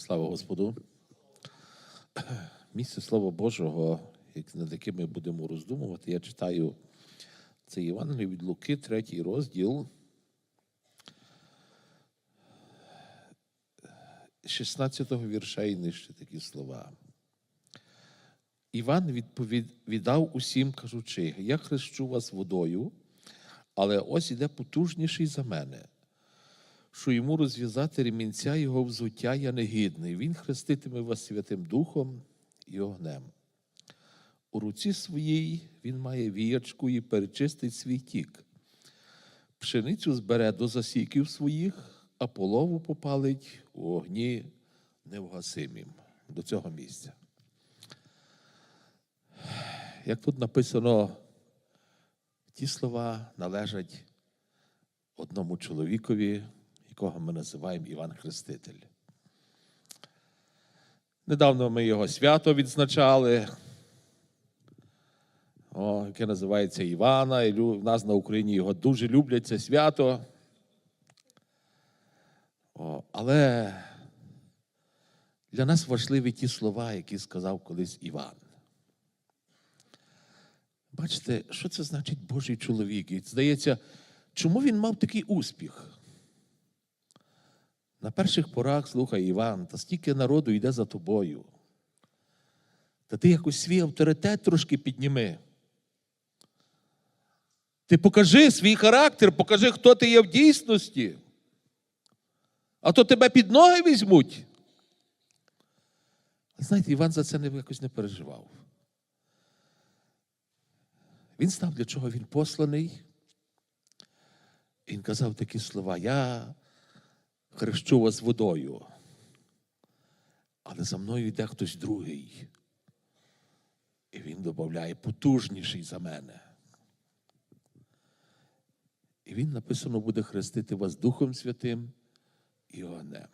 Слава Господу. Місце Слова Божого, над яким ми будемо роздумувати, я читаю це Євангеліє від Луки, третій розділ. 16-го вірша і нижче такі слова. Іван відповід, віддав усім, кажучи, я хрещу вас водою, але ось іде потужніший за мене, що йому розв'язати ремінця його взуття я негідний. Він хреститиме вас Святим Духом і огнем. У руці своїй він має віячку і перечистить свій тік. Пшеницю збере до засіків своїх, а полову попалить у огні невгасимім до цього місця. Як тут написано, ті слова належать одному чоловікові, якого ми називаємо Іван Хреститель. Недавно ми його свято відзначали, о, яке називається Івана. І в нас на Україні його дуже люблять це свято. О, але для нас важливі ті слова, які сказав колись Іван. Бачите, що це значить Божий чоловік? І здається, чому він мав такий успіх? На перших порах, слухай, Іван, та стільки народу йде за тобою. Та ти якось свій авторитет трошки підніми. Ти покажи свій характер, покажи, хто ти є в дійсності. А то тебе під ноги візьмуть. Знаєте, Іван за це якось не переживав. Він знав, для чого він посланий. І він казав такі слова: Я хрещу вас водою, але за мною йде хтось другий. І він додає потужніший за мене. І він написано буде хрестити вас Духом Святим і огнем.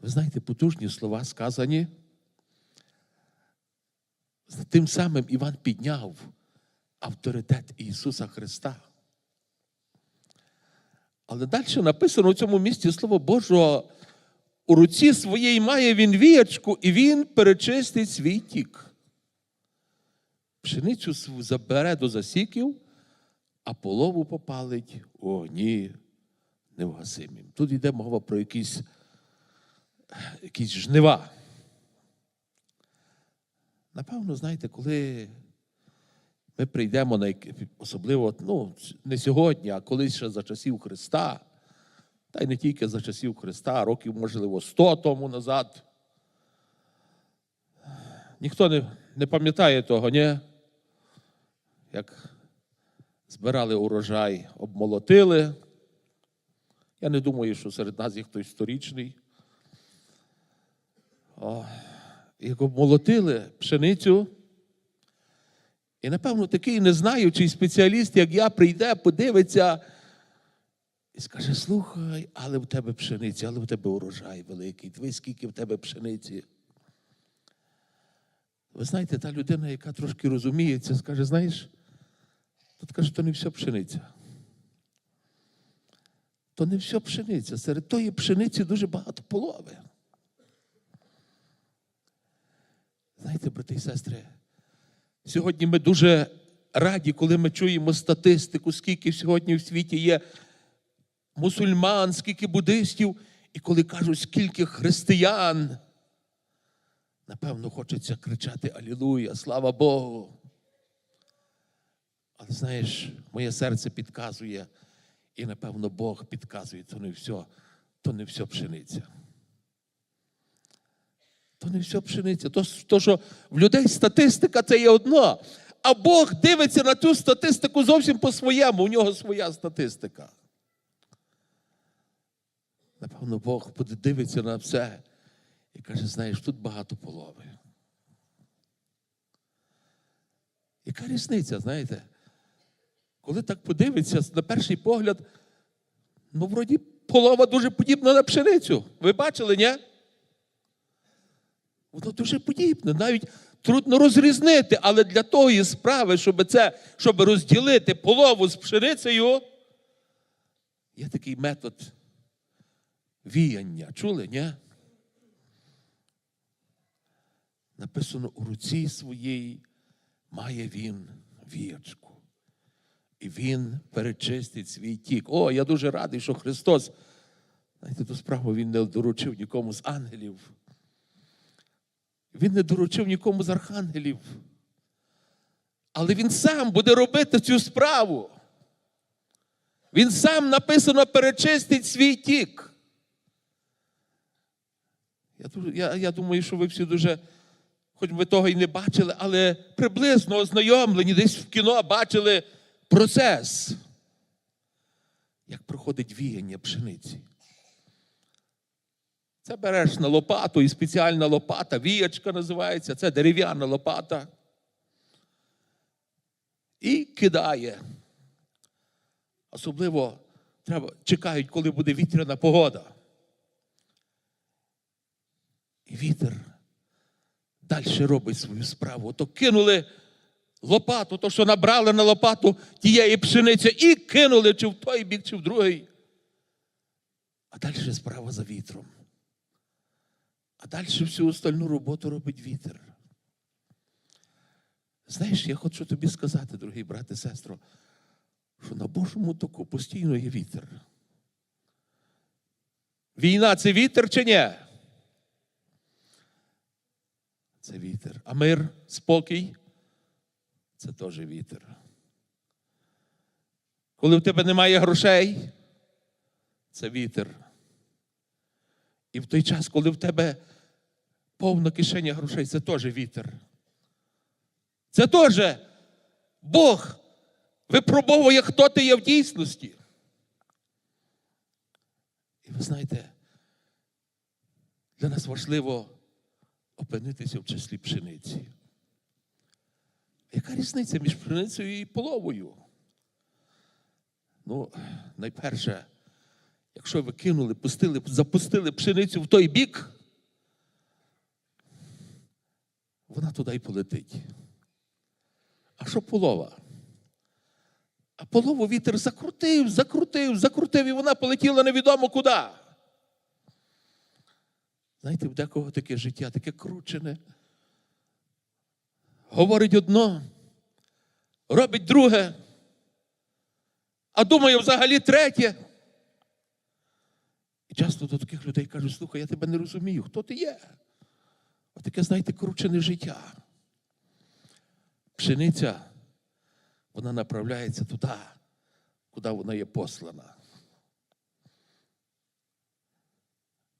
Ви знаєте, потужні слова сказані. Тим самим Іван підняв авторитет Ісуса Христа. Але далі написано у цьому місці Слово Божого, у руці своєї має він віячку, і він перечистить свій тік. Пшеницю забере до засіків, а полову попалить у огні невгасимім. Тут йде мова про якісь, якісь жнива. Напевно, знаєте, коли ми прийдемо на особливо, ну, не сьогодні, а колись ще за часів Христа, та й не тільки за часів Христа, років, можливо, 100 тому назад. Ніхто не, не пам'ятає того, ні? Як збирали урожай, обмолотили. Я не думаю, що серед нас є хтось сторічний. О, як обмолотили пшеницю. І, напевно, такий незнаючий спеціаліст, як я, прийде, подивиться і скаже: слухай, але в тебе пшениця, але в тебе урожай великий. Дивись, скільки в тебе пшениці. Ви знаєте, та людина, яка трошки розуміється, скаже, знаєш, тут каже, то не все пшениця. То не все пшениця. Серед тої пшениці дуже багато полови. Знаєте, брати і сестри, сьогодні ми дуже раді, коли ми чуємо статистику, скільки сьогодні в світі є мусульман, скільки буддистів, і коли кажуть, скільки християн. Напевно, хочеться кричати Алілуя, слава Богу. Але знаєш, моє серце підказує, і напевно Бог підказує, то не все, то не все пшениця. То не все пшениця. То, то, що в людей статистика це є одно. А Бог дивиться на ту статистику зовсім по-своєму. У нього своя статистика. Напевно, Бог буде дивитися на все і каже: знаєш, тут багато полови. Яка різниця, знаєте? Коли так подивиться, на перший погляд, ну, вроді, полова дуже подібна на пшеницю. Ви бачили, ні? Воно дуже подібне. Навіть трудно розрізнити, але для тої справи, щоб це, щоб розділити полову з пшеницею, є такий метод віяння. Чули, ні? Написано у руці своїй має він віячку. І він перечистить свій тік. О, я дуже радий, що Христос, знаєте, ту справу Він не доручив нікому з ангелів. Він не доручив нікому з архангелів. Але він сам буде робити цю справу. Він сам написано перечистить свій тік. Я, я, я думаю, що ви всі дуже, хоч ви того і не бачили, але приблизно ознайомлені, десь в кіно бачили процес, як проходить віяння пшениці. Це береш на лопату і спеціальна лопата, віячка називається, це дерев'яна лопата. І кидає. Особливо треба, чекають, коли буде вітряна погода. І вітер далі робить свою справу. То кинули лопату, то, що набрали на лопату тієї пшениці, і кинули чи в той бік, чи в другий. А далі справа за вітром. А далі всю остальну роботу робить вітер. Знаєш, я хочу тобі сказати, дорогий брат і сестро, що на Божому току постійно є вітер. Війна це вітер чи ні? Це вітер. А мир, спокій це теж вітер. Коли в тебе немає грошей, це вітер. І в той час, коли в тебе повна кишеня грошей, це теж вітер. Це теж Бог випробовує, хто ти є в дійсності. І ви знаєте, для нас важливо опинитися в числі пшениці. Яка різниця між пшеницею і половою? Ну, найперше, якщо ви кинули, пустили, запустили пшеницю в той бік, вона туди й полетить. А що полова? А полову вітер закрутив, закрутив, закрутив, і вона полетіла невідомо куди. Знаєте, в декого таке життя, таке кручене. Говорить одно, робить друге, а думає взагалі третє. І часто до таких людей кажуть, слухай, я тебе не розумію, хто ти є? Отаке, знаєте, кручене життя. Пшениця, вона направляється туди, куди вона є послана.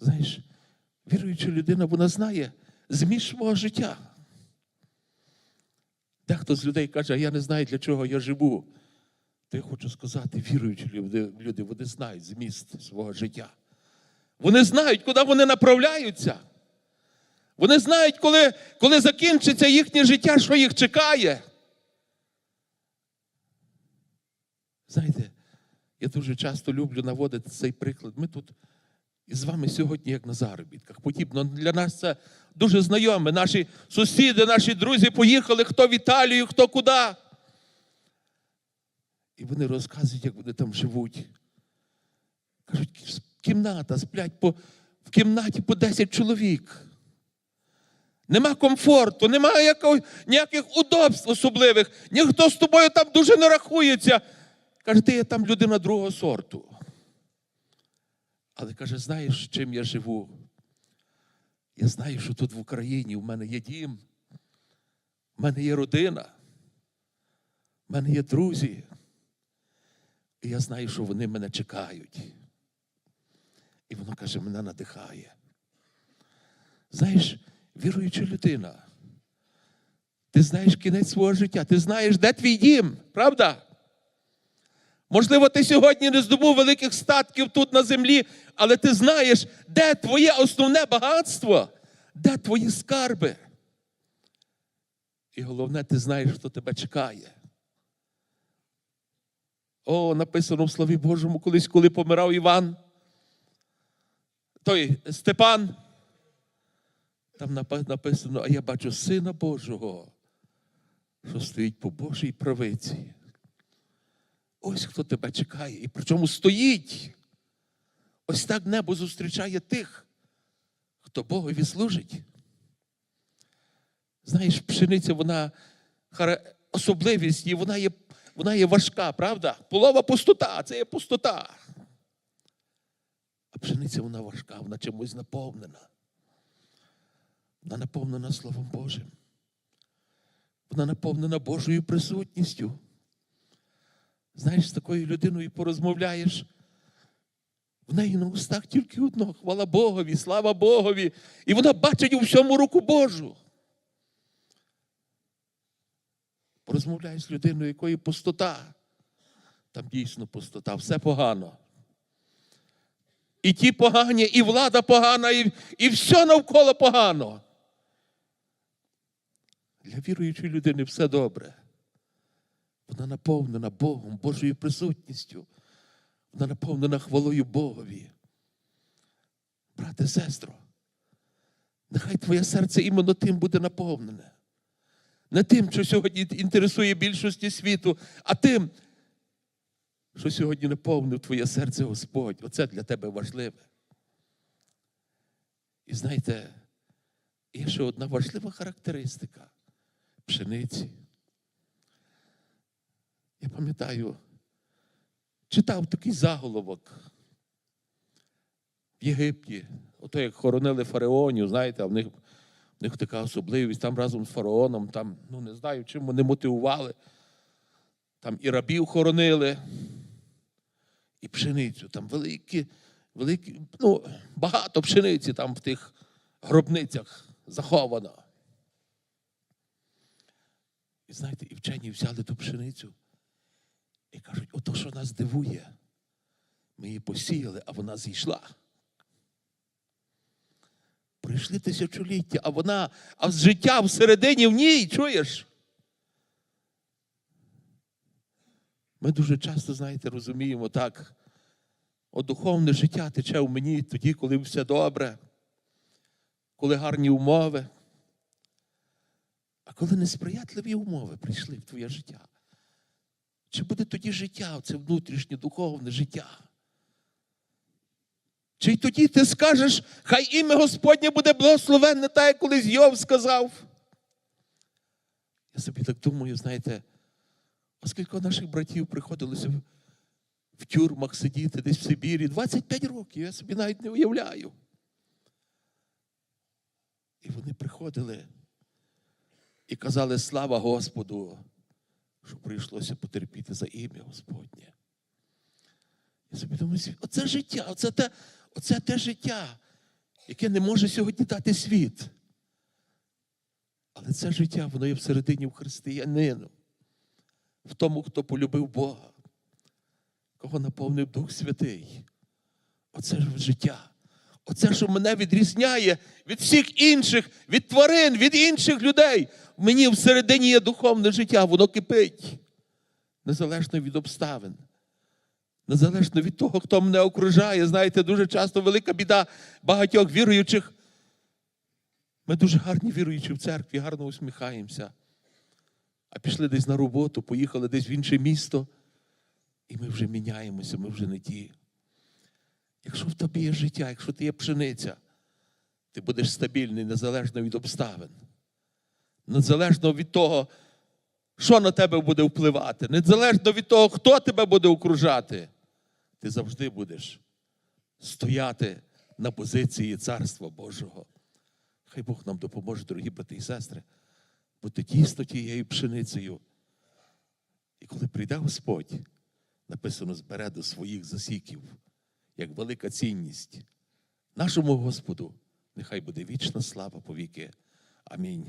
Знаєш, віруюча людина, вона знає зміст свого життя. Дехто з людей каже, а я не знаю, для чого я живу. То я хочу сказати, віруючі люди, вони знають зміст свого життя. Вони знають, куди вони направляються. Вони знають, коли, коли закінчиться їхнє життя, що їх чекає. Знаєте, я дуже часто люблю наводити цей приклад. Ми тут із вами сьогодні, як на заробітках. Подібно для нас це дуже знайоме. Наші сусіди, наші друзі поїхали хто в Італію, хто куди. І вони розказують, як вони там живуть. Кажуть, кімната, сплять по, в кімнаті по 10 чоловік. Нема комфорту, немає якого, ніяких удобств особливих. Ніхто з тобою там дуже не рахується. Каже, ти є там людина другого сорту. Але каже, знаєш, чим я живу? Я знаю, що тут в Україні в мене є дім, в мене є родина, в мене є друзі. І я знаю, що вони мене чекають. І воно каже, мене надихає. Знаєш, віруюча людина, ти знаєш кінець свого життя, ти знаєш, де твій дім, правда? Можливо, ти сьогодні не здобув великих статків тут на землі, але ти знаєш, де твоє основне багатство, де твої скарби. І головне, ти знаєш, хто тебе чекає. О, написано в Слові Божому, колись, коли помирав Іван, той Степан. Там написано, а я бачу Сина Божого, що стоїть по Божій правиці. Ось хто тебе чекає. І причому стоїть. ось так небо зустрічає тих, хто Богові служить. Знаєш, пшениця, вона особливість і вона є, вона є важка, правда? Полова пустота, це є пустота. А пшениця вона важка, вона чимось наповнена. Вона наповнена Словом Божим. Вона наповнена Божою присутністю. Знаєш, з такою людиною порозмовляєш. В неї на устах тільки одно хвала Богові, слава Богові. І вона бачить у всьому руку Божу. Порозмовляєш з людиною, якої пустота. Там дійсно пустота, все погано. І ті погані, і влада погана, і, і все навколо погано. Для віруючої людини все добре. Вона наповнена Богом, Божою присутністю. Вона наповнена хвалою Богові. Брате, сестро, нехай твоє серце іменно тим буде наповнене. Не тим, що сьогодні інтересує більшості світу, а тим, що сьогодні наповнив твоє серце Господь. Оце для тебе важливе. І знаєте, є ще одна важлива характеристика пшениці. Я пам'ятаю, читав такий заголовок в Єгипті. Ото як хоронили фараонів, знаєте, а в них, в них така особливість, там разом з фараоном, там, ну не знаю, чим вони мотивували. Там і рабів хоронили, і пшеницю. Там великі, великі, ну, багато пшениці там в тих гробницях заховано. І знаєте, і вчені взяли ту пшеницю і кажуть, ото, що нас дивує, ми її посіяли, а вона зійшла. Прийшли тисячоліття, а вона, а з життя всередині в ній, чуєш? Ми дуже часто, знаєте, розуміємо так, о, духовне життя тече в мені тоді, коли все добре, коли гарні умови. А коли несприятливі умови прийшли в твоє життя, чи буде тоді життя, це внутрішнє духовне життя? Чи й тоді ти скажеш, хай ім'я Господнє буде благословенне, так як колись Йов сказав? Я собі так думаю, знаєте, оскільки наших братів приходилося в, тюрмах сидіти десь в Сибірі 25 років, я собі навіть не уявляю. І вони приходили і казали слава Господу, що прийшлося потерпіти за ім'я Господнє. Я собі думаю, оце життя, оце те, оце те життя, яке не може сьогодні дати світ. Але це життя, воно є всередині в християнину, в тому, хто полюбив Бога, кого наповнив Дух Святий. Оце ж життя. Оце, що мене відрізняє від всіх інших, від тварин, від інших людей. Мені всередині є духовне життя, воно кипить. Незалежно від обставин. Незалежно від того, хто мене окружає. Знаєте, дуже часто велика біда багатьох віруючих. Ми дуже гарні віруючі в церкві, гарно усміхаємося. А пішли десь на роботу, поїхали десь в інше місто, і ми вже міняємося, ми вже не ті. Якщо в тобі є життя, якщо ти є пшениця, ти будеш стабільний незалежно від обставин. Незалежно від того, що на тебе буде впливати, незалежно від того, хто тебе буде окружати, ти завжди будеш стояти на позиції Царства Божого. Хай Бог нам допоможе, дорогі брати і сестри, бути дійсно тією пшеницею. І коли прийде Господь, написано, збере до своїх засіків як велика цінність. Нашому Господу нехай буде вічна слава повіки. Амінь.